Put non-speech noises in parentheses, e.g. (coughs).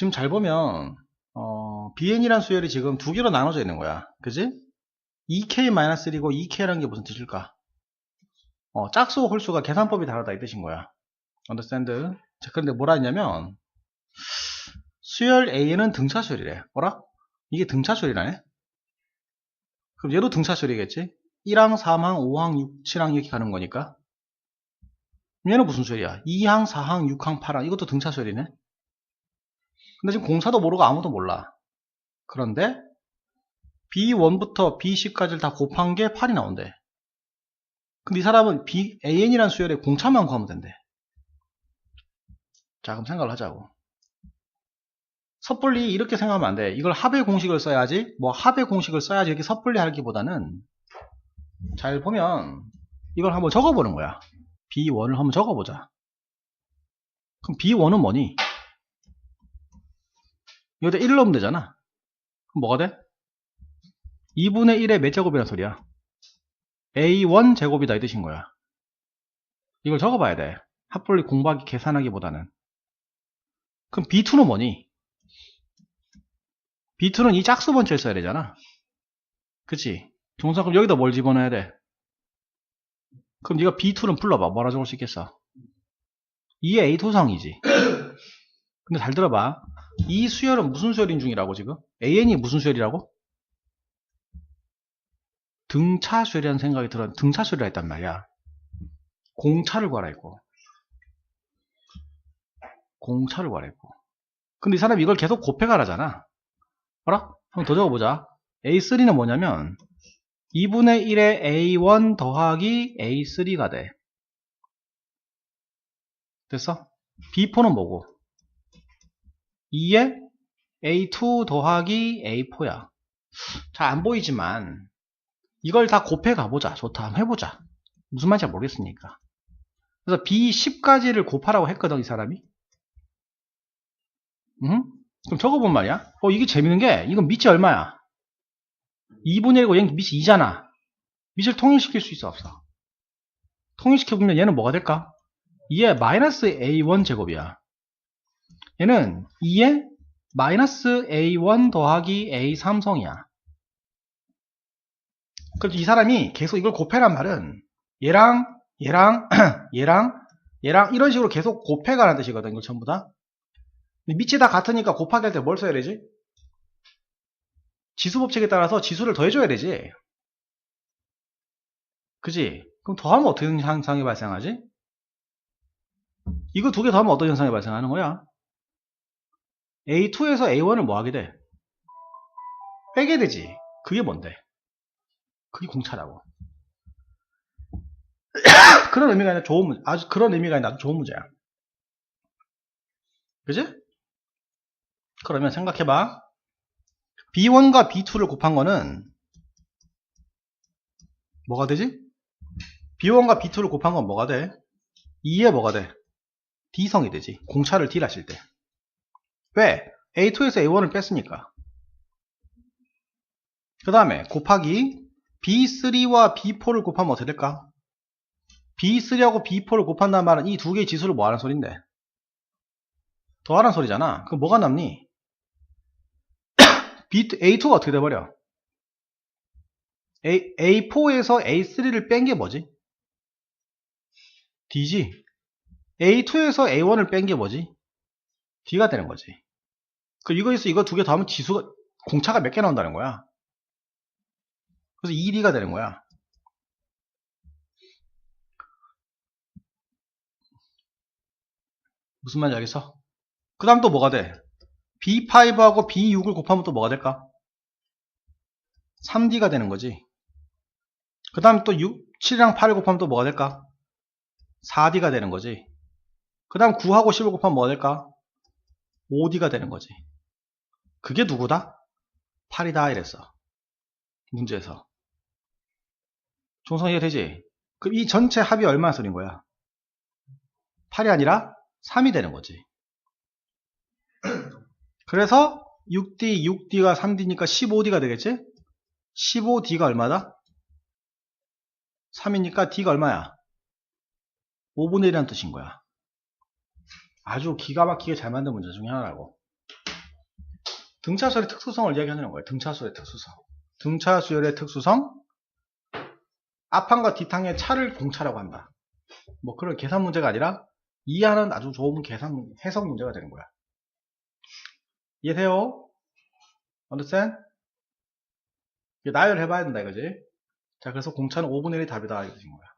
지금 잘 보면 어, bn이란 수열이 지금 두 개로 나눠져 있는 거야. 그지? 2k-1이고 2k라는 게 무슨 뜻일까? 어, 짝수 홀수가 계산법이 다르다 이 뜻인 거야. understand? 자, 그런데 뭐라 했냐면 수열 A는 등차 수열이래. 뭐라? 이게 등차 수열이라네? 그럼 얘도 등차 수열이겠지? 1항, 3항, 5항, 6, 7항 이렇게 가는 거니까. 얘는 무슨 수열이야? 2항, 4항, 6항, 8항 이것도 등차 수열이네? 근데 지금 공사도 모르고 아무도 몰라. 그런데 B1부터 B10까지를 다 곱한 게 8이 나온대. 근데 이 사람은 B, AN이라는 수열에 공차만 구하면 된대. 자, 그럼 생각을 하자고. 섣불리 이렇게 생각하면 안 돼. 이걸 합의 공식을 써야지, 뭐 합의 공식을 써야지 이렇게 섣불리 하기보다는 잘 보면 이걸 한번 적어보는 거야. B1을 한번 적어보자. 그럼 B1은 뭐니? 여기다 1을 넣으면 되잖아. 그럼 뭐가 돼? 2분의 1의 몇 제곱이란 소리야? A1 제곱이다 이 뜻인 거야. 이걸 적어봐야 돼. 합분리 공부하기 계산하기보다는. 그럼 B2는 뭐니? B2는 이 짝수 번째를 써야 되잖아. 그치? 동사 그럼 여기다 뭘 집어넣어야 돼? 그럼 네가 B2는 풀러봐. 뭐라 적을 수 있겠어? 2의 A2상이지. 근데 잘 들어봐. 이 수열은 무슨 수열인 중이라고 지금? AN이 무슨 수열이라고? 등차 수열이라는 생각이 들어 등차 수열이라 했단 말이야. 공차를 구하라 했고. 공차를 구하라 했고. 근데 이 사람이 이걸 계속 곱해가라잖아. 알아? 한번 더 적어보자. A3는 뭐냐면 2분의 1의 A1 더하기 A3가 돼. 됐어? B4는 뭐고? 2에 A2 더하기 A4야. 잘 안 보이지만 이걸 다 곱해 가보자. 좋다. 해보자. 무슨 말인지 잘 모르겠으니까. 그래서 B10까지를 곱하라고 했거든, 이 사람이. 응? 그럼 적어본 말이야. 어, 이게 재밌는 게, 이건 밑이 얼마야? 2분의 1이고 얘는 밑이 2잖아. 밑을 통일시킬 수 있어, 없어? 통일시켜보면 얘는 뭐가 될까? 2의 마이너스 A1 제곱이야. 얘는 2의 마이너스 A1 더하기 A3성이야. 그래서 이 사람이 계속 이걸 곱해란 말은 얘랑 얘랑 (clears throat) 얘랑 얘랑 이런 식으로 계속 곱해가는 뜻이거든 이거 전부 다 밑이 다 같으니까 곱하기 할 때 뭘 써야 되지? 지수 법칙에 따라서 지수를 더해줘야 되지 그지? 그럼 더하면 어떤 현상이 발생하지? 이거 두 개 더하면 어떤 현상이 발생하는 거야? A2에서 A1을 뭐 하게 돼? 빼게 되지 그게 뭔데? 그게 공차라고. (coughs) 그런 의미가 아니라 좋은 문제, 아주 그런 의미가 아니라 좋은 문제야. 그지? 그러면 생각해봐. B1과 B2를 곱한 거는 뭐가 되지? B1과 B2를 곱한 건 뭐가 돼? 2에 뭐가 돼? D성이 되지. 공차를 D를 하실 때. 왜? A2에서 A1을 뺐으니까. 그 다음에 곱하기 B3와 B4를 곱하면 어떻게 될까? B3하고 B4를 곱한다는 말은 이 두 개의 지수를 뭐 하는 소린데? 더하는 소리잖아. 그럼 뭐가 남니? (coughs) B, A2가 어떻게 돼버려? A, A4에서 A3를 뺀 게 뭐지? D지. A2에서 A1을 뺀 게 뭐지? D가 되는 거지. 그 이거에서 이거 두 개 더하면 지수가 공차가 몇 개 나온다는 거야. 그래서 2D가 되는 거야. 무슨 말인지 알겠어? 그 다음 또 뭐가 돼? B5하고 B6을 곱하면 또 뭐가 될까? 3D가 되는 거지. 그 다음 또 6, 7이랑 8을 곱하면 또 뭐가 될까? 4D가 되는 거지. 그 다음 9하고 10을 곱하면 뭐가 될까? 5D가 되는 거지. 그게 누구다? 8이다 이랬어. 문제에서. 종성 이해되지? 그럼 이 전체 합이 얼마나 소린 거야? 8이 아니라 3이 되는 거지. 그래서 6D, 6D가 3D니까 15D가 되겠지? 15D가 얼마다? 3이니까 D가 얼마야? 5분의 1이라는 뜻인 거야. 아주 기가 막히게 잘 만든 문제 중에 하나라고. 등차수열의 특수성을 이야기하는 거예요. 등차수열의 특수성. 등차수열의 특수성. 앞항과 뒷항의 차를 공차라고 한다. 뭐 그런 계산 문제가 아니라 이해하는 아주 좋은 계산 문- 해석 문제가 되는 거야. 이해돼요? understand? 나열해봐야 된다 이거지. 자 그래서 공차는 5분의 1이 답이다 이거 인 거야.